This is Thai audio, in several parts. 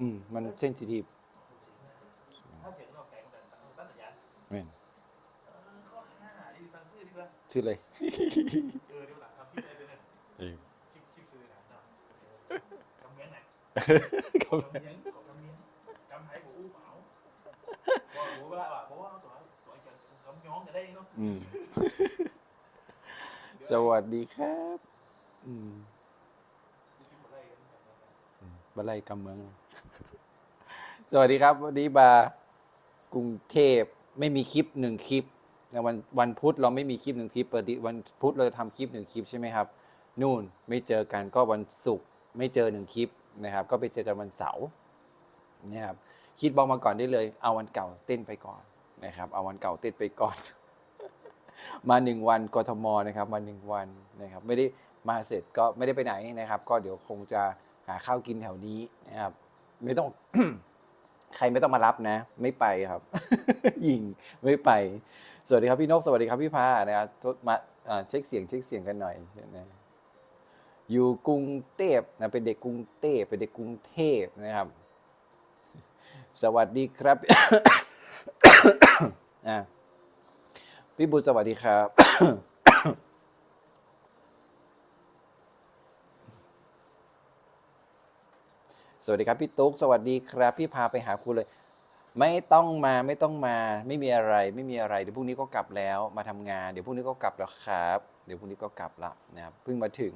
อืมมันเซนซิทีฟถ้าเสียงนอกไก่มันจะตั้งสัญญาณแม่นเออข้อห้ารีวิวซังซื่อดีกว่าชื่อเลยเออเดี๋ยวหลังทำคลิปอะไรด้วยเนี่ยเออคลิปคลิปซื้อนะเนาะกำเมียนไหนกำเมียนกำเมียนกำไทยกูอู้เปล่าบอกรู้ว่าว่าเพราะว่าตัวตัวจะกำย้องจะได้เนาะอืมสวัสดีครับ อืมคลิปอะไรกันกันกันบัลไลกำเมือง สวัสดีครับ วันนี้บากรุงเทพไม่มีคลิปหนึ่งคลิปวันวันพุธเราไม่มีคลิปหนึ่งคลิปปกติวันพุธเราทำคลิปหนึ่งคลิปใช่ไหมครับ นู่นไม่เจอกันก็วันศุกร์ไม่เจอหนึ่งคลิปนะครับ ก็ไปเจอกันวันเสาร์นี่ยครับคิดบอกมาก่อนได้เลย เอาวันเก่าเต้นไปก่อนนะครับ เอาวันเก่าเต้นไปก่อน มาหนึ่งวันกทมนะครับมาหนึ่งวันนะครับ ไม่ได้มาเสร็จก็ไม่ได้ไปไหนนะครับ ก็เดี๋ยวคงจะหาข้าวกินแถวนี้นะครับ ไม่ต้อง ใครไม่ต้องมารับนะ ไม่ไปครับ ยิงไม่ไป สวัสดีครับพี่นกสวัสดีครับพี่พานะครับทดมาเช็คเสียงเช็คเสียงกันหน่อยนะอยู่กรุงเทพนะเป็นเด็กกรุงเทพเป็นเด็กกรุงเทพนะครับ สวัสดีครับพี่บุญสวัสดีครับ สวัสดีครับพี่ตุ๊กสวัสดีครับ พี่พาไปหาครูเลย ไม่ต้องมาไม่ต้องมา ไม่มีอะไรไม่มีอะไรเดี๋ยวพรุ่งนี้ก็กลับแล้วมาทำงานเดี๋ยวพรุ่งนี้ก็กลับแล้วครับ เดี๋ยวพรุ่งนี้ก็กลับละนะครับเพิ่งมาถึง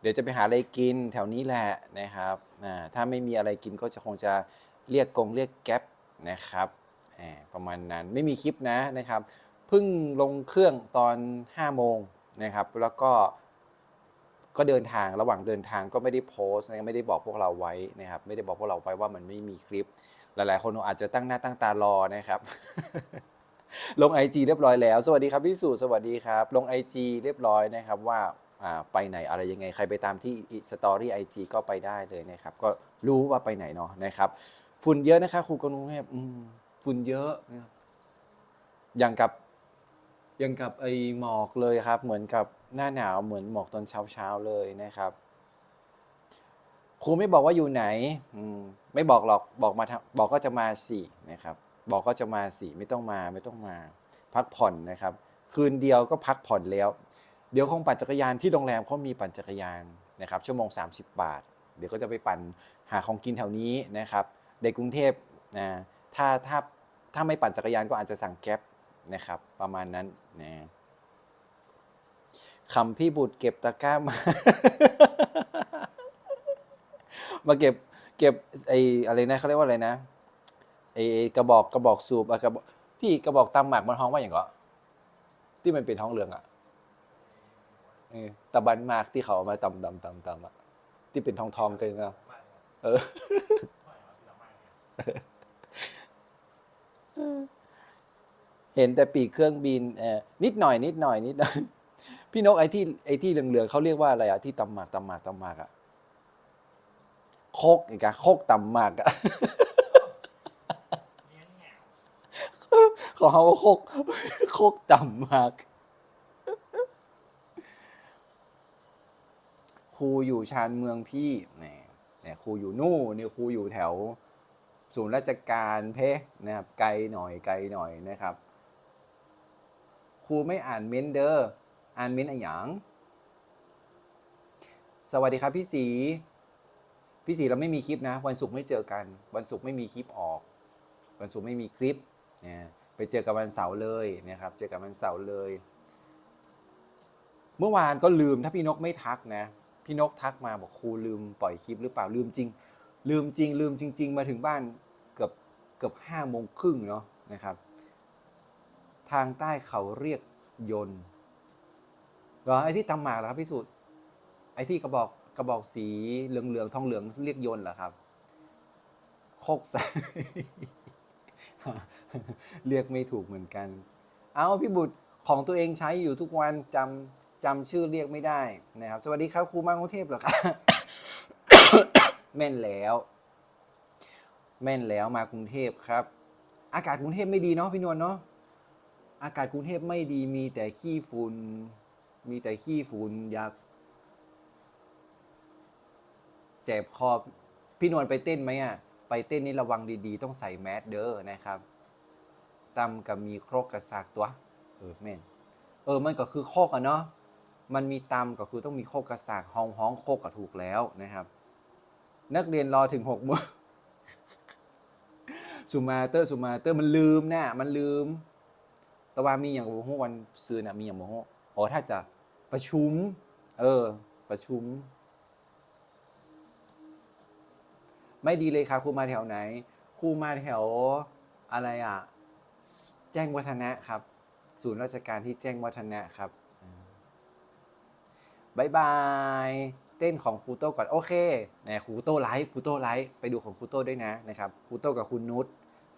เดี๋ยวจะไปหาอะไรกินแถวนี้แหละนะครับอ่าถ้าไม่มีอะไรกินก็จะคงจะเรียกกงเรียกแก๊ปนะครับประมาณนั้นไม่มีคลิปนะนะครับเพิ่งลงเครื่องตอน5โมงนะครับแล้วก็ ก็เดินทางระหว่างเดินทางก็ไม่ได้โพสต์ไม่ได้บอกพวกเราไว้นะครับ ไม่ได้บอกพวกเราไว้ว่ามันไม่มีคลิป หลายๆ คนอาจจะตั้งหน้าตั้งตารอนะครับ ลง IG เรียบร้อยแล้ว สวัสดีครับพี่สุสวัสดีครับ ลง IG เรียบร้อยนะครับว่าไปไหนอะไรยังไงใครไปตามที่สตอรี่ไอจีก็ไปได้เลยนะครับ ก็รู้ว่าไปไหนเนาะนะครับ ฝุ่นเยอะนะครับครูกรุงเทพฝุ่นเยอะนะครับอย่างกับ ย่างกับไอหมอกเลยครับ เหมือนกับหน้าหนาวเหมือนหมอกตอนเช้าเช้าเลยนะครับครูไม่บอกว่าอยู่ไหนอืมไม่บอกหรอกบอกมาบอกก็จะมาสี่นะครับ บอกก็จะมาสี่ไม่ต้องมาไม่ต้องมา พักผ่อนนะครับ คืนเดียวก็พักผ่อนแล้ว เดี๋ยวคงปั่นจักรยานที่โรงแรมเขามีปั่นจักรยานนะครับ ชั่วโมง 30 บาท เดี๋ยวก็จะไปปั่นหาของกินแถวนี้นะครับเด็กกรุงเทพนะถ้าถ้าถ้าไม่ปั่นจักรยานก็อาจจะสั่งแก๊ป นะครับ ประมาณนั้นนะคำพี่บุตรเก็บตะกร้ามา มาเก็บเก็บไอ้อะไรนะเขาเรียกว่าอะไรนะไอ้กระบอกกระบอกสูบอะกระบอกพี่กระบอกตำหมักมันท้องว่าอย่างก็ที่มันเป็นท้องเหลืองอะตะบันหมากที่เขาเอามาตำตำตำตำอะที่เป็นทองทองกันนะเออ เห็นแต่ปีกเครื่องบินเออนิดหน่อยนิดหน่อยนิดหน่อย พี่นกไอ้ที่ไอ้ที่เหลืองๆเขาเรียกว่าอะไรอะที่ตำหมากตำหมากตำหมากอะโคกอีกอะโคกตำหมากอะเนี่ยเรียของเขาว่าโคกโคกต่ำมากครูอยู่ชานเมืองพี่เนี่ยเนี่ยครูอยู่นู่นเนี่ยครูอยู่แถวศูนย์ราชการเพนะครับไกลหน่อยไกลหน่อยนะครับ ครูไม่อ่านเม้นเดอร์อ่านเม้นอะไรอย่างสวัสดีครับพี่สีพี่สีเราไม่มีคลิปนะ วันศุกร์ไม่เจอกัน วันศุกร์ไม่มีคลิปออก วันศุกร์ไม่มีคลิปนะไปเจอกันวันเสาร์เลยนะครับ เจอกันวันเสาร์เลย เมื่อวานก็ลืมถ้าพี่นกไม่ทักนะ พี่นกทักมาบอกครูลืมปล่อยคลิปหรือเปล่าลืมจริง ลืมจริง ลืมจริง ๆ มาถึงบ้านเกือบเกือบห้าโมงครึ่งเนาะนะครับ ทางใต้เขาเรียกยนต์หรอไอ้ที่ตำหมากเหรอครับพี่สุดไอ้ที่กระบอกกระบอกสีเหลืองๆทองเหลืองเรียกยนต์เหรอครับโคกใสเรียกไม่ถูกเหมือนกัน เอาพี่บุตรของตัวเองใช้อยู่ทุกวันจำจำชื่อเรียกไม่ได้นะครับ สวัสดีครับครูมากรุงเทพเหรอครับแม่นแล้ว แม่นแล้วมากรุงเทพครับ อากาศกรุงเทพไม่ดีเนาะพี่นวลเนาะ อากาศกรุงเทพไม่ดีมีแต่ขี้ฝุ่นมีแต่ขี้ฝุ่นอยากแสบคอพี่นวลไปเต้นไหมอะ ไปเต้นนี่ระวังดีๆ ต้องใส่แมสเด้อนะครับตำกับมีโครกกระสากตัว เออแม่นเออมันก็คือโคกอะเนาะมันมีตำก็คือต้องมีโคกกระสากห้องห้องโคกก็ถูกแล้วนะครับ นักเรียนรอถึงหกโมงสุมาเตอร์สุมาเตอร์มันลืมนะมันลืม แต่ว่ามีอย่างโมโหวันซื้อนะมีอย่างโมโหอ๋อถ้าจะประชุม เออ ประชุม ไม่ดีเลยค่ะครูมาแถวไหนครูมาแถวอะไรอะ แจ้งวัฒนะครับ ศูนย์ราชการที่แจ้งวัฒนะครับบายบาย เต้นของครูโต้ก่อนโอเคนะครูโต้ไลฟ์ครูโต้ไลฟ์ไปดูของครูโต้ด้วยนะนะครับครูโต้กับคุณนุช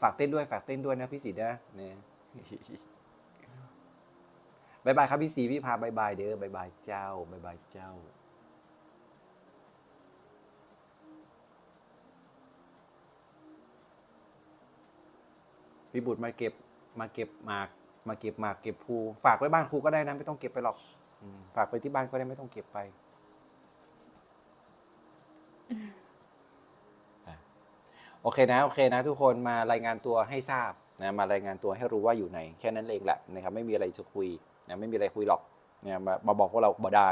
ฝากเต้นด้วยฝากเต้นด้วยนะพี่สีนะเนี่ย บายบายครับพี่สีพี่พาบายบายเด้อบายบายเจ้าบายบายเจ้าพี่บุตรมาเก็บมาเก็บหมากมาเก็บหมากเก็บภูฝากไว้บ้านครูก็ได้นะไม่ต้องเก็บไปหรอกฝากไปที่บ้านก็ได้ไม่ต้องเก็บไปโอเคนะโอเคนะ ทุกคนมารายงานตัวให้ทราบนะมารายงานตัวให้รู้ว่าอยู่ไหน แค่นั้นเองแหละนะครับไม่มีอะไรจะคุย นะไม่มีอะไรคุยหรอกเนี่ยมามาบอกพวกเราบ่ได้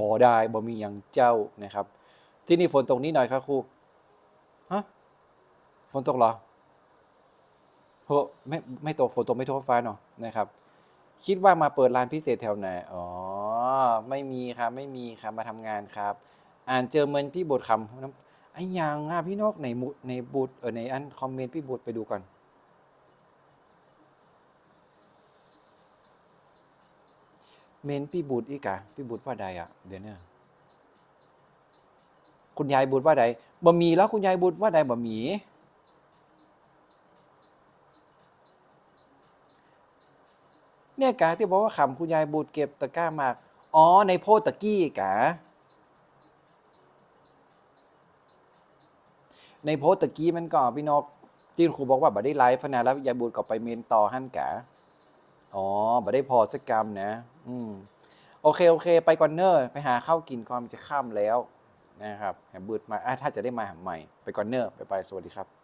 บ่ได้บ่มีอย่างเจ้านะครับ ที่นี่ฝนตกนิดหน่อยครับครูฮะฝนตกเหรอเพราะไม่ไม่ตกฝนตกไม่ทั่วฟ้าเนาะนะครับ คิดว่ามาเปิดร้านพิเศษแถวไหนอ๋อไม่มีครับไม่มีครับมาทำงานครับ อ่านเจอเมินพี่บทคำไอ้ยังอะพี่นกในมุในบุตรเออในอันคอมเมนต์พี่บุตรไปดูก่อน เมนพี่บุตรอีกอะพี่บุตรว่าใดอะเดี๋ยวนี่ยคุณยายบุตรว่าใดบ่มีแล้วคุณยายบุตรว่าใดบ่มีเนี่ยกะที่บอกว่าขำคุณยายบูดเก็บตะกร้าหมาก อ๋อ ในโพตะกี้กะในโพตะกี้มันก็พี่นกที่ครูบอกว่าบัได้ไลฟ์นะแล้วยายบูดก็ไปเมนต่อหั่นกะ อ๋อบ่ได้พอสักกรรมนะ อืมโอเคโอเค ไปก่อนเนอร์ไปหาข้าวกินก่อนมันจะข้ามแล้วนะครับแหมบืดมาอะถ้าจะได้มาใหม่ ไปก่อนเนอร์ไปไปสวัสดีครับ